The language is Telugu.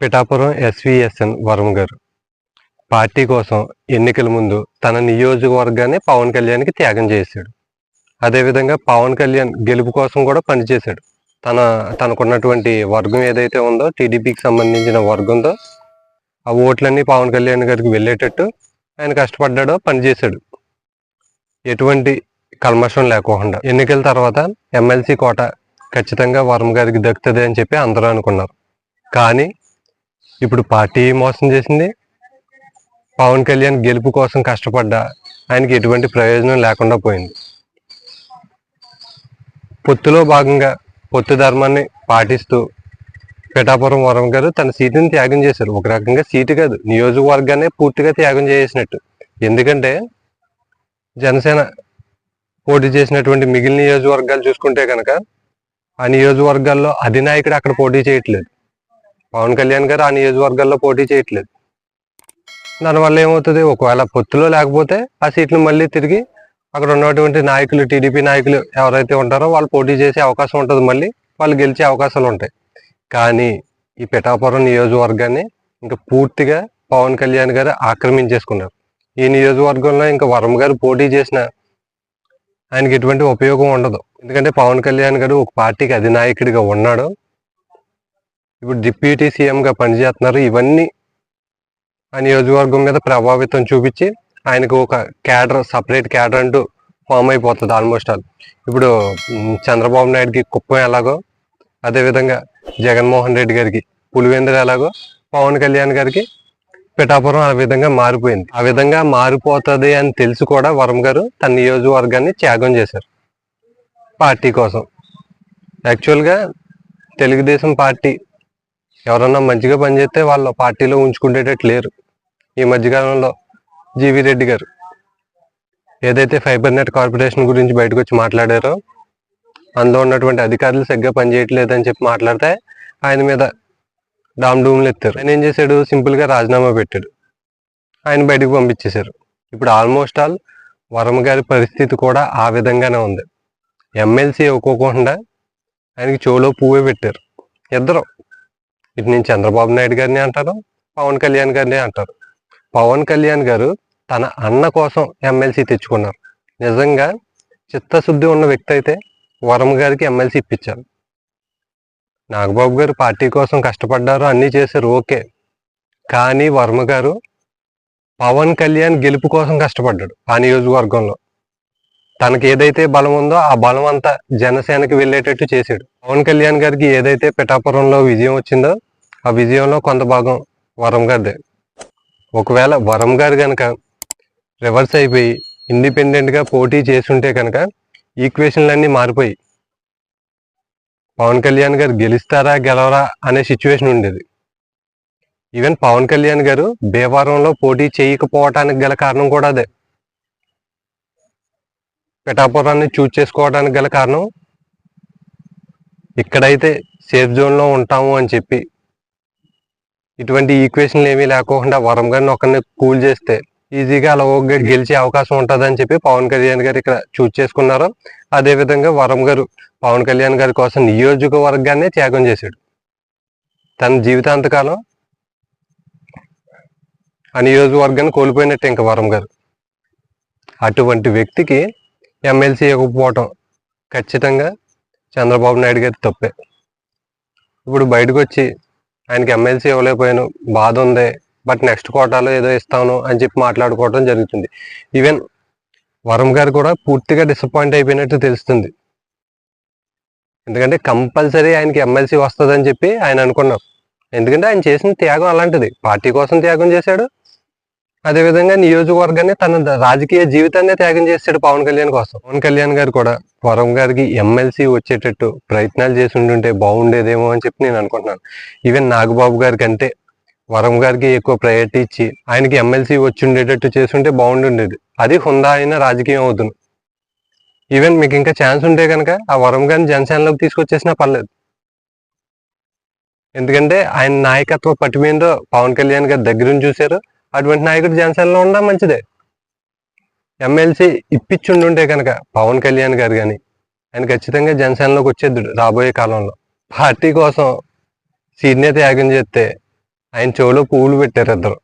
పిఠాపురం ఎస్విఎస్ఎన్ వరం గారు. పార్టీ కోసం ఎన్నికల ముందు తన నియోజకవర్గాన్ని పవన్ కళ్యాణ్కి త్యాగం చేశాడు. అదేవిధంగా పవన్ కళ్యాణ్ గెలుపు కోసం కూడా పనిచేశాడు. తన తనకున్నటువంటి వర్గం ఏదైతే ఉందో టీడీపీకి సంబంధించిన వర్గంతో ఆ ఓట్లన్నీ పవన్ కళ్యాణ్ గారికి వెళ్ళేటట్టు ఆయన కష్టపడ్డాడో పనిచేశాడు. ఎటువంటి కల్మషం లేకోకుండా. ఎన్నికల తర్వాత ఎమ్మెల్సీ కోట ఖచ్చితంగా వరం గారికి దక్కుతుంది అని చెప్పి అందరూ అనుకున్నారు. కానీ ఇప్పుడు పార్టీ మోసం చేసింది. పవన్ కళ్యాణ్ గెలుపు కోసం కష్టపడ్డా. ఆయనకి ఎటువంటి ప్రయోజనం లేకుండా పోయింది. పొత్తులో భాగంగా పొత్తు ధర్మాన్ని పాటిస్తూ పిఠాపురం వరం గారు తన సీటుని త్యాగం చేశారు. ఒక రకంగా సీటు కాదు నియోజకవర్గాన్ని పూర్తిగా త్యాగం చేసినట్టు. ఎందుకంటే జనసేన పోటీ చేసినటువంటి మిగిలిన నియోజకవర్గాలు చూసుకుంటే కనుక ఆ నియోజకవర్గాల్లో అధినాయకుడు అక్కడ పోటీ చేయట్లేదు. పవన్ కళ్యాణ్ గారు ఆ నియోజకవర్గాల్లో పోటీ చేయట్లేదు. దానివల్ల ఏమవుతుంది? ఒకవేళ పొత్తులో లేకపోతే ఆ సీట్లు మళ్ళీ తిరిగి అక్కడ ఉన్నటువంటి నాయకులు టీడీపీ నాయకులు ఎవరైతే ఉంటారో వాళ్ళు పోటీ చేసే అవకాశం ఉంటుంది మళ్ళీ. వాళ్ళు గెలిచే అవకాశాలు ఉంటాయి. కానీ ఈ పిఠాపురం నియోజకవర్గాన్ని ఇంకా పూర్తిగా పవన్ కళ్యాణ్ గారు ఆక్రమించేసుకున్నారు. ఈ నియోజకవర్గంలో ఇంకా వరం గారు పోటీ చేసిన ఆయనకి ఎటువంటి ఉపయోగం ఉండదు. ఎందుకంటే పవన్ కళ్యాణ్ గారు ఒక పార్టీకి అధినాయకుడిగా ఉన్నాడు. ఇప్పుడు డిప్యూటీ సీఎంగా పనిచేస్తున్నారు. ఇవన్నీ ఆ నియోజకవర్గం మీద ప్రభావితం చూపించి ఆయనకు ఒక క్యాడర్ సపరేట్ క్యాడర్ అంటూ ఫామ్ అయిపోతుంది ఆల్మోస్ట్ ఆల్. ఇప్పుడు చంద్రబాబు నాయుడుకి కుప్పం ఎలాగో అదేవిధంగా జగన్మోహన్ రెడ్డి గారికి పులివెందులు ఎలాగో పవన్ కళ్యాణ్ గారికి పిఠాపురం ఆ విధంగా మారిపోయింది. ఆ విధంగా మారిపోతుంది అని తెలిసి కూడా వరం గారు తన నియోజకవర్గాన్ని త్యాగం చేశారు పార్టీ కోసం. యాక్చువల్గా తెలుగుదేశం పార్టీ ఎవరన్నా మంచిగా పనిచేస్తే వాళ్ళ పార్టీలో ఉంచుకునేటట్టు లేరు. ఈ మధ్యకాలంలో జీవి రెడ్డి గారు ఏదైతే ఫైబర్ నెట్ కార్పొరేషన్ గురించి బయటకు వచ్చి మాట్లాడారో అందులో ఉన్నటువంటి అధికారులు సరిగ్గా పనిచేయట్లేదని చెప్పి మాట్లాడితే ఆయన మీద డామ్ డూమ్లు ఎత్తారు. ఆయన ఏం చేశాడు? సింపుల్గా రాజీనామా పెట్టాడు. ఆయన బయటకు పంపించేశారు. ఇప్పుడు ఆల్మోస్ట్ ఆల్ వరమ గారి పరిస్థితి కూడా ఆ విధంగానే ఉంది. ఎమ్మెల్సీ ఇవ్వకోకుండా ఆయనకి చెవులో పువ్వే పెట్టారు. ఇద్దరు ఇటు నుంచి చంద్రబాబు నాయుడు గారిని అంటారు పవన్ కళ్యాణ్ గారిని అంటారు. పవన్ కళ్యాణ్ గారు తన అన్న కోసం ఎమ్మెల్సీ తెచ్చుకున్నారు. నిజంగా చిత్తశుద్ధి ఉన్న వ్యక్తి అయితే వరం గారికి ఎమ్మెల్సీ ఇప్పించారు. నాగబాబు గారు పార్టీ కోసం కష్టపడ్డారు అన్నీ చేశారు ఓకే. కానీ వర్మ గారు పవన్ కళ్యాణ్ గెలుపు కోసం కష్టపడ్డాడు ఆ నియోజకవర్గంలో. తనకి ఏదైతే బలం ఉందో ఆ బలం అంతా జనసేనకి వెళ్ళేటట్టు చేశాడు. పవన్ కళ్యాణ్ గారికి ఏదైతే పిఠాపురంలో విజయం వచ్చిందో ఆ విజయంలో కొంత భాగం వరం గారిదే. ఒకవేళ వరం గారు కనుక రివర్స్ అయిపోయి ఇండిపెండెంట్గా పోటీ చేసుంటే కనుక ఈక్వేషన్లన్నీ మారిపోయి పవన్ కళ్యాణ్ గారు గెలుస్తారా గెలవరా అనే సిచ్యువేషన్ ఉండేది. ఈవెన్ పవన్ కళ్యాణ్ గారు భీమవరంలో పోటీ చేయకపోవటానికి గల కారణం కూడా అదే. పిఠాపురాన్ని చూజ్ చేసుకోవడానికి గల కారణం? ఇక్కడైతే సేఫ్ జోన్లో ఉంటాము అని చెప్పి. ఇటువంటి ఈక్వేషన్లు ఏమీ లేకోకుండా వరం గారిని ఒకరిని కూల్ చేస్తే ఈజీగా అలా గెలిచే అవకాశం ఉంటుంది అని చెప్పి పవన్ కళ్యాణ్ గారు ఇక్కడ చూజ్ చేసుకున్నారు. అదేవిధంగా వరం గారు పవన్ కళ్యాణ్ గారి కోసం నియోజకవర్గాన్నే త్యాగం చేశాడు. తన జీవితాంతకాలం ఆ నియోజకవర్గాన్ని కోల్పోయినట్టు ఇంకా వరం గారు. అటువంటి వ్యక్తికి ఎమ్మెల్సీ ఇవ్వకపోవటం ఖచ్చితంగా చంద్రబాబు నాయుడు గారి తప్పే. ఇప్పుడు బయటకు వచ్చి ఆయనకి ఎమ్మెల్సీ ఇవ్వలేకపోయాను బాధ ఉంది బట్ నెక్స్ట్ కోటాలో ఏదో ఇస్తాను అని చెప్పి మాట్లాడుకోవడం జరుగుతుంది. ఈవెన్ వరం గారు కూడా పూర్తిగా డిసప్పాయింట్ అయిపోయినట్టు తెలుస్తుంది. ఎందుకంటే కంపల్సరీ ఆయనకి ఎమ్మెల్సీ వస్తుందని చెప్పి ఆయన అనుకున్నారు ఎందుకంటే ఆయన చేసిన త్యాగం అలాంటిది. పార్టీ కోసం త్యాగం చేశాడు అదేవిధంగా నియోజకవర్గాన్ని తన రాజకీయ జీవితాన్ని త్యాగం చేశాడు పవన్ కళ్యాణ్ కోసం. పవన్ కళ్యాణ్ గారు కూడా వరం గారికి ఎమ్మెల్సీ వచ్చేటట్టు ప్రయత్నాలు చేసి ఉంటుంటే బాగుండేదేమో అని చెప్పి నేను అనుకుంటున్నాను. ఈవెన్ నాగబాబు గారి కంటే వరం గారికి ఎక్కువ ప్రయారిటీ ఇచ్చి ఆయనకి ఎమ్మెల్సీ వచ్చి ఉండేటట్టు చేసుంటే బాగుండుండేది. అది హుందా అయిన రాజకీయం అవుతుంది. ఈవెన్ మీకు ఇంకా ఛాన్స్ ఉంటే కనుక ఆ వరం గారిని జనసేనలోకి తీసుకొచ్చేసినా పర్లేదు. ఎందుకంటే ఆయన నాయకత్వ మీద పవన్ కళ్యాణ్ గారి దగ్గర నుంచి చూశారు. అటువంటి నాయకుడు జనసేనలో ఉండడం మంచిదే. ఎమ్మెల్సీ ఇప్పించుండుంటే కనుక పవన్ కళ్యాణ్ గారు కానీ ఆయన ఖచ్చితంగా జనసేనలోకి వచ్చేద్దుడు రాబోయే కాలంలో. పార్టీ కోసం సీనియర్ త్యాగం చేస్తే ఆయన చెవులో పువ్వులు పెట్టారు ఇద్దరు.